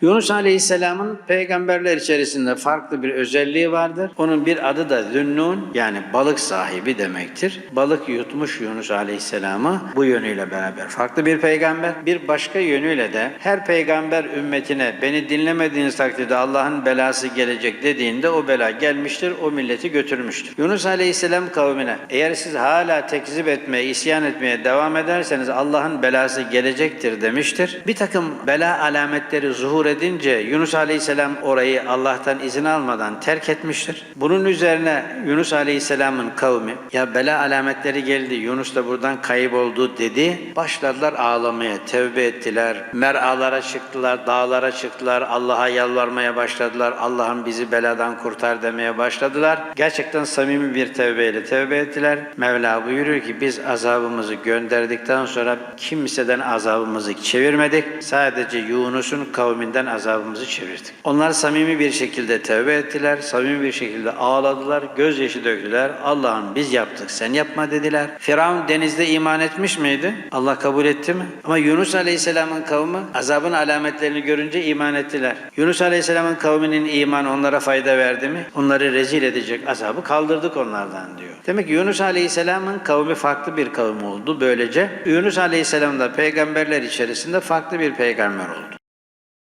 Yunus Aleyhisselam'ın peygamberler içerisinde farklı bir özelliği vardır. Onun bir adı da Zünnun yani balık sahibi demektir. Balık yutmuş Yunus Aleyhisselam'ı bu yönüyle beraber farklı bir peygamber. Bir başka yönüyle de her peygamber ümmetine beni dinlemediğiniz takdirde Allah'ın belası gelecek dediğinde o bela gelmiştir, o milleti götürmüştür. Yunus Aleyhisselam kavmine eğer siz hala tekzip etmeye, isyan etmeye devam ederseniz Allah'ın belası gelecektir demiştir. Bir takım bela alametleri zuhur edince Yunus Aleyhisselam orayı Allah'tan izin almadan terk etmiştir. Bunun üzerine Yunus Aleyhisselam'ın kavmi ya bela alametleri geldi Yunus da buradan kayboldu dedi. Başladılar ağlamaya, tevbe ettiler. Mer'alara çıktılar, dağlara çıktılar. Allah'a yalvarmaya başladılar. Allah'ım bizi beladan kurtar demeye başladılar. Gerçekten samimi bir tevbeyle tevbe ettiler. Mevla buyuruyor ki biz azabımızı gönderdikten sonra kimseden azabımızı çevirmedik. Sadece Yunus'un kavminden azabımızı çevirdik. Onlar samimi bir şekilde tevbe ettiler. Samimi bir şekilde ağladılar. Gözyaşı döktüler. Allah'ım biz yaptık sen yapma dediler. Firavun denizde iman etmiş miydi? Allah kabul etti mi? Ama Yunus Aleyhisselam'ın kavmi azabın alametlerini görünce iman ettiler. Yunus Aleyhisselam'ın kavminin imanı onlara fayda verdi mi? Onları rezil edecek azabı kaldırdık onlardan diyor. Demek ki Yunus Aleyhisselam'ın kavmi farklı bir kavim oldu böylece. Yunus Aleyhisselam da peygamberler içerisinde farklı bir peygamber oldu.